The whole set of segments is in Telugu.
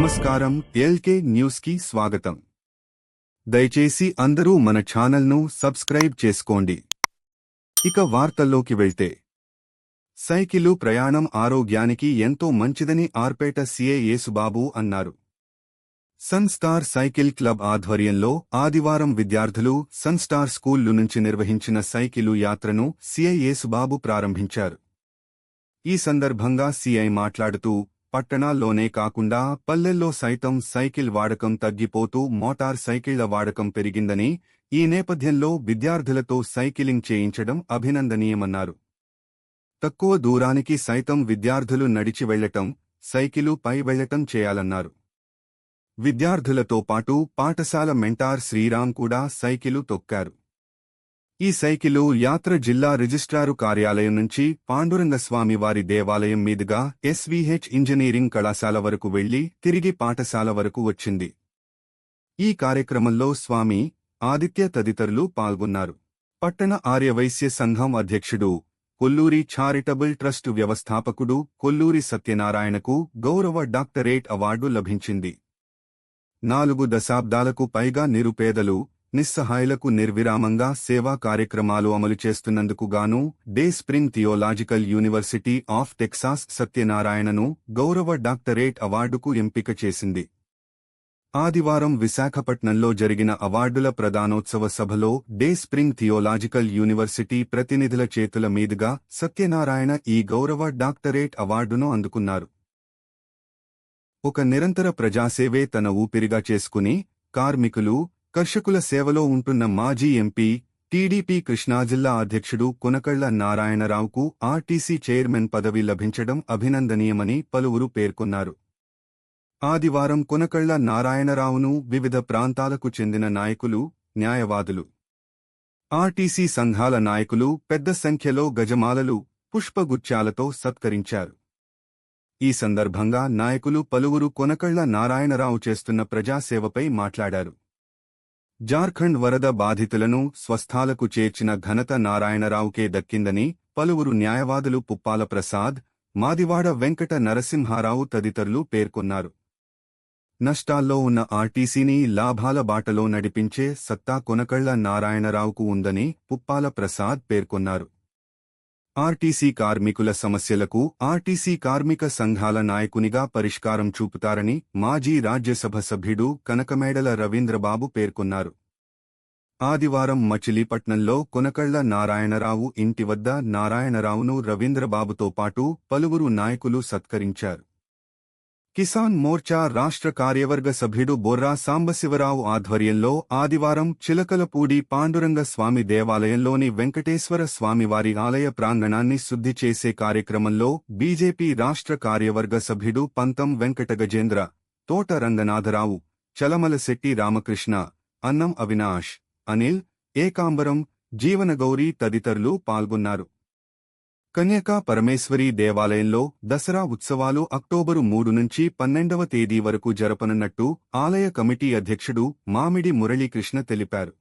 నమస్కారం ఎల్కే న్యూస్కి స్వాగతం. దయచేసి అందరూ మన ఛానల్ను సబ్స్క్రైబ్ చేసుకోండి. ఇక వార్తల్లోకి వెళ్తే. సైకిలు ప్రయాణం ఆరోగ్యానికి ఎంతో మంచిదని ఆర్పేట సీఏ యేసుబాబు అన్నారు. సన్స్టార్ సైకిల్ క్లబ్ ఆధ్వర్యంలో ఆదివారం విద్యార్థులు సన్స్టార్ స్కూళ్ళు నుంచి నిర్వహించిన సైకిలు యాత్రను సీఐ యేసుబాబు ప్రారంభించారు. ఈ సందర్భంగా సీఐ మాట్లాడుతూ పట్టణాల్లోనే కాకుండా పల్లెల్లో సైతం సైకిల్ వాడకం తగ్గిపోతూ మోటార్ సైకిళ్ళ వాడకం పెరిగిందని ఈ నేపథ్యంలో విద్యార్థులతో సైకిలింగ్ చేయించడం అభినందనీయమన్నారు. తక్కువ దూరానికి సైతం విద్యార్థులు నడిచి వెళ్ళటం సైకిలు పై వెళ్ళటం చేయాలన్నారు. విద్యార్థులతో పాటు పాఠశాల మెంటార్ శ్రీరామ్ కూడా సైకిలు తొక్కారు. ఈ సైకిలు యాత్ర జిల్లా రిజిస్ట్రారు కార్యాలయం నుంచి పాండురంగస్వామి వారి దేవాలయం మీదుగా ఎస్వీహెచ్ ఇంజనీరింగ్ కళాశాల వరకు వెళ్ళి తిరిగి పాఠశాల వరకు వచ్చింది. ఈ కార్యక్రమంలో స్వామి ఆదిత్య తదితరులు పాల్గొన్నారు. పట్టణ ఆర్యవైశ్య సంఘం అధ్యక్షుడు కొల్లూరి చారిటబుల్ ట్రస్టు వ్యవస్థాపకుడు కొల్లూరి సత్యనారాయణకు గౌరవ డాక్టరేట్ అవార్డు లభించింది. నాలుగు దశాబ్దాలకు పైగా నిరుపేదలు నిస్సహాయులకు నిర్విరామంగా సేవా కార్యక్రమాలు అమలు చేస్తున్నందుకు గాను Dayspring theological university of Texas సత్యనారాయణను గౌరవ డాక్టరేట్ అవార్డుకు ఎంపిక చేసింది. ఆదివారం విశాఖపట్నంలో జరిగిన అవార్డుల ప్రదానోత్సవ సభలో డే స్ప్రింగ్ థియోలాజికల్ యూనివర్సిటీ ప్రతినిధుల చేతుల మీదుగా సత్యనారాయణ ఈ గౌరవ డాక్టరేట్ అవార్డును అందుకున్నారు. ఒక నిరంతర ప్రజాసేవే తన ఊపిరిగా చేసుకుని కార్మికులు కర్షకుల సేవలో ఉంటున్న మాజీ ఎంపీ టీడీపీ కృష్ణా జిల్లా అధ్యక్షుడు కొనకళ్ళ నారాయణరావుకు ఆర్టీసీ చైర్మన్ పదవి లభించడం అభినందనీయమని పలువురు పేర్కొన్నారు. ఆదివారం కొనకళ్ళ నారాయణరావును వివిధ ప్రాంతాలకు చెందిన నాయకులు న్యాయవాదులు ఆర్టీసీ సంఘాల నాయకులు పెద్ద సంఖ్యలో గజమాలలు పుష్పగుచ్చాలతో సత్కరించారు. ఈ సందర్భంగా నాయకులు పలువురు కొనకళ్ళ నారాయణరావు చేస్తున్న ప్రజాసేవపై మాట్లాడారు. జార్ఖండ్ వరద బాధితులను స్వస్థాలకు చేర్చిన ఘనత నారాయణరావుకే దక్కిందని పలువురు న్యాయవాదులు పుప్పాల ప్రసాద్ మాదివాడ వెంకట నరసింహారావు తదితరులు పేర్కొన్నారు. నష్టాల్లో ఉన్న ఆర్టీసీని లాభాల బాటలో నడిపించే సత్తా కొనకళ్ళ నారాయణరావుకు ఉందని పుప్పాల ప్రసాద్ పేర్కొన్నారు. ఆర్టీసీ కార్మికుల సమస్యలకు ఆర్టీసీ కార్మిక సంఘాల నాయకునిగా పరిష్కారం చూపుతారని మాజీ రాజ్యసభ సభ్యుడు కనకమేడల రవీంద్రబాబు పేర్కొన్నారు. ఆదివారం మచిలీపట్నంలో కొనకళ్ళ నారాయణరావు ఇంటి వద్ద నారాయణరావును రవీంద్రబాబుతో పాటు పలువురు నాయకులు సత్కరించారు. కిసాన్ మోర్చా రాష్ట్ర కార్యవర్గ సభ్యుడు బొర్రా సాంబశివరావు ఆధ్వర్యంలో ఆదివారం చిలకలపూడి పాండురంగ స్వామి దేవాలయంలోని వెంకటేశ్వర స్వామివారి ఆలయ ప్రాంగణాన్ని శుద్ధి చేసే కార్యక్రమంలో బీజేపీ రాష్ట్ర కార్యవర్గ సభ్యుడు పంతం వెంకట గజేంద్ర తోట రంగనాథరావు చలమలశెట్టి రామకృష్ణ అన్నం అవినాష్ అనిల్ ఏకాంబరం జీవనగౌరి తదితరులు పాల్గొన్నారు. కన్యకా పరమేశ్వరి దేవాలయంలో దసరా ఉత్సవాలు అక్టోబరు మూడు నుంచి పన్నెండవ తేదీ వరకు జరపనున్నట్టు ఆలయ కమిటీ అధ్యక్షుడు మామిడి మురళీకృష్ణ తెలిపారు.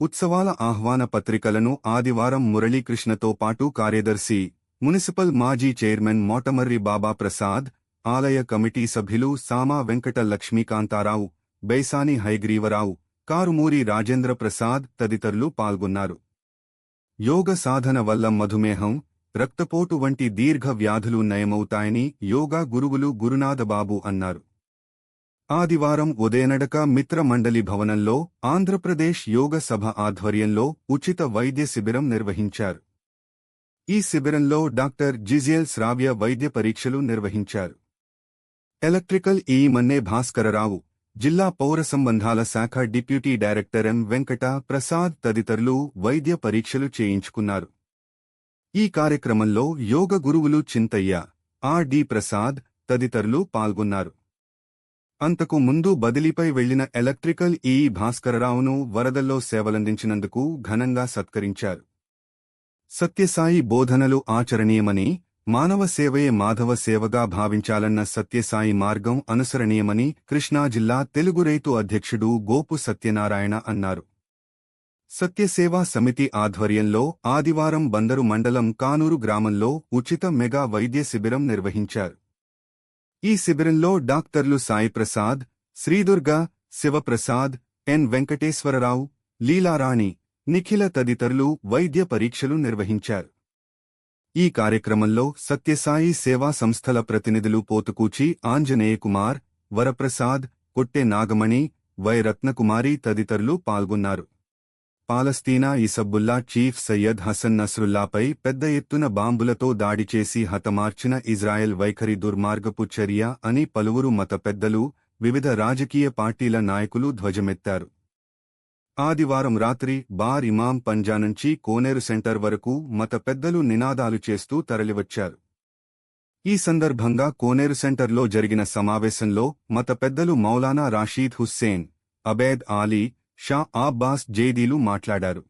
ఉత్సవాల ఆహ్వాన పత్రికలను ఆదివారం మురళీకృష్ణతో పాటు కార్యదర్శి మున్సిపల్ మాజీ చైర్మన్ మోటమర్రి బాబా ప్రసాద్ ఆలయ కమిటీ సభ్యులు సామా వెంకట లక్ష్మీకాంతారావు బైసాని హైగ్రీవరావు కారుమూరి రాజేంద్ర ప్రసాద్ తదితరులు పాల్గొన్నారు. యోగ సాధన వల్ల మధుమేహం రక్తపోటు వంటి దీర్ఘ వ్యాధులు నయమవుతాయని యోగా గురువులు గురునాథబాబు అన్నారు. ఆదివారం ఉదయనడక మిత్ర మండలి భవనంలో ఆంధ్రప్రదేశ్ యోగ సభ ఆధ్వర్యంలో ఉచిత వైద్య శిబిరం నిర్వహించారు. ఈ శిబిరంలో డాక్టర్ జిజియల్ శ్రావ్య వైద్య పరీక్షలు నిర్వహించారు. ఎలక్ట్రికల్ ఈ మన్నే భాస్కరరావు జిల్లా పౌర సంబంధాల శాఖ deputy director M Venkata Prasad తదితరులు వైద్య పరీక్షలు చేయించుకున్నారు. ఈ కార్యక్రమంలో యోగ గురువులు చింతయ్య ఆర్ డి ప్రసాద్ తదితరులు పాల్గొన్నారు. అంతకు ముందు బదిలీపై వెళ్ళిన ఎలక్ట్రికల్ ఈ భాస్కరరావును వరదల్లో సేవలందించినందుకు ఘనంగా సత్కరించారు. సత్యసాయి బోధనలు ఆచరణీయమని మానవ సేవయే మాధవ సేవగా భావించాలన్న సత్యసాయి మార్గం అనుసరణీయమని కృష్ణా జిల్లా తెలుగు రైతు అధ్యక్షుడు గోపు సత్యనారాయణ అన్నారు. సత్యసేవా సమితి ఆధ్వర్యంలో ఆదివారం బందరు మండలం కానూరు గ్రామంలో ఉచిత మెగా వైద్య శిబిరం నిర్వహించారు. ఈ శిబిరంలో డాక్టర్లు సాయిప్రసాద్ శ్రీదుర్గ శివప్రసాద్ ఎన్ వెంకటేశ్వరరావు లీలారాణి నిఖిల తదితరులు వైద్య పరీక్షలు నిర్వహించారు. ఈ కార్యక్రమంలో సత్యసాయి సేవా సంస్థల ప్రతినిధులు పోతుకూచి ఆంజనేయకుమార్ వరప్రసాద్ కొట్టె నాగమణి వై రత్నకుమారి తదితరులు పాల్గొన్నారు. పాలస్తీనా ఇసబ్బుల్లా చీఫ్ సయ్యద్ హసన్ నస్రుల్లాపై పెద్ద ఎత్తున బాంబులతో దాడి చేసి హతమార్చిన ఇజ్రాయెల్ వైఖరి దుర్మార్గపు చర్య అని పలువురు మత పెద్దలు వివిధ రాజకీయ పార్టీల నాయకులు ధ్వజమెత్తారు. ఆదివారం రాత్రి బార్ ఇమాం పంజా నుంచి కోనేరు సెంటర్ వరకు మత పెద్దలు నినాదాలు చేస్తూ తరలివచ్చారు. ఈ సందర్భంగా కోనేరు సెంటర్లో జరిగిన సమావేశంలో మత పెద్దలు మౌలానా రాషీద్ హుస్సేన్ అబేద్ ఆలీ షా అబ్బాస్ జైదీలు మాట్లాడారు.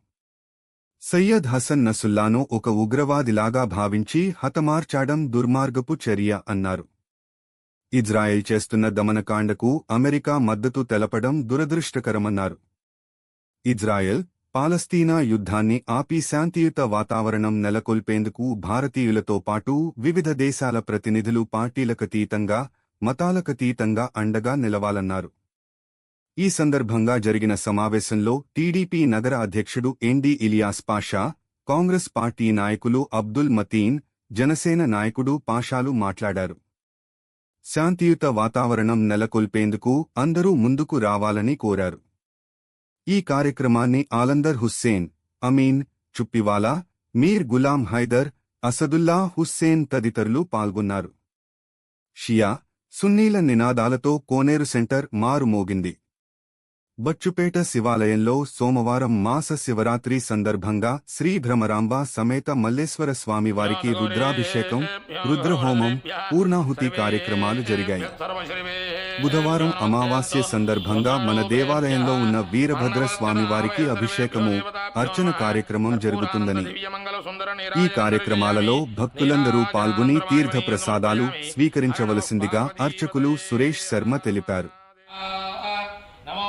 సయ్యద్ హసన్ నసుల్లాను ఒక ఉగ్రవాదిలాగా భావించి హతమార్చాడం దుర్మార్గపు చర్య అన్నారు. ఇజ్రాయెల్ చేస్తున్న దమనకాండకు అమెరికా మద్దతు తెలపడం దురదృష్టకరమన్నారు. ఇజ్రాయెల్ పాలస్తీనా యుద్ధాన్ని ఆపి శాంతియుత వాతావరణం నెలకొల్పేందుకు భారతీయులతో పాటు వివిధ దేశాల ప్రతినిధులు పార్టీలకతీతంగా మతాలకతీతంగా అండగా నిలవాలన్నారు. ఈ సందర్భంగా జరిగిన సమావేశంలో టీడీపీ నగర అధ్యక్షుడు ఎండి ఇలియాస్ పాషా కాంగ్రెస్ పార్టీ నాయకులు అబ్దుల్ మతీన్ జనసేన నాయకుడు పాషాలు మాట్లాడారు. శాంతియుత వాతావరణం నెలకొల్పేందుకు అందరూ ముందుకు రావాలని కోరారు. ఈ కార్యక్రమాన్ని ఆలందర్ హుస్సేన్ అమీన్ చుప్పివాలా మీర్ గులాం హైదర్ అసదుల్లా హుస్సేన్ తదితరులు పాల్గొన్నారు. షియా సున్నీల నినాదాలతో కోనేరు సెంటర్ మారుమోగింది బచ్చుపేట శివాలయంలో సోమవారం మాస శివరాత్రి సందర్భంగా శ్రీ భ్రమరాంబ సమేత మల్లేశ్వర స్వామి వారికి రుద్రాభిషేకం రుద్రహోమం పూర్ణాహుతి కార్యక్రమాలు జరిగాయి. బుధవారం అమావాస్య సందర్భంగా మన దేవాలయంలో ఉన్న వీరభద్ర స్వామి వారికి అభిషేకము అర్చన కార్యక్రమం జరుగుతుందని ఈ కార్యక్రమాలలో భక్తులందరూ పాల్గొని తీర్థ ప్రసాదాలు స్వీకరించవలసిందిగా అర్చకులు సురేష్ శర్మ తెలిపారు నమో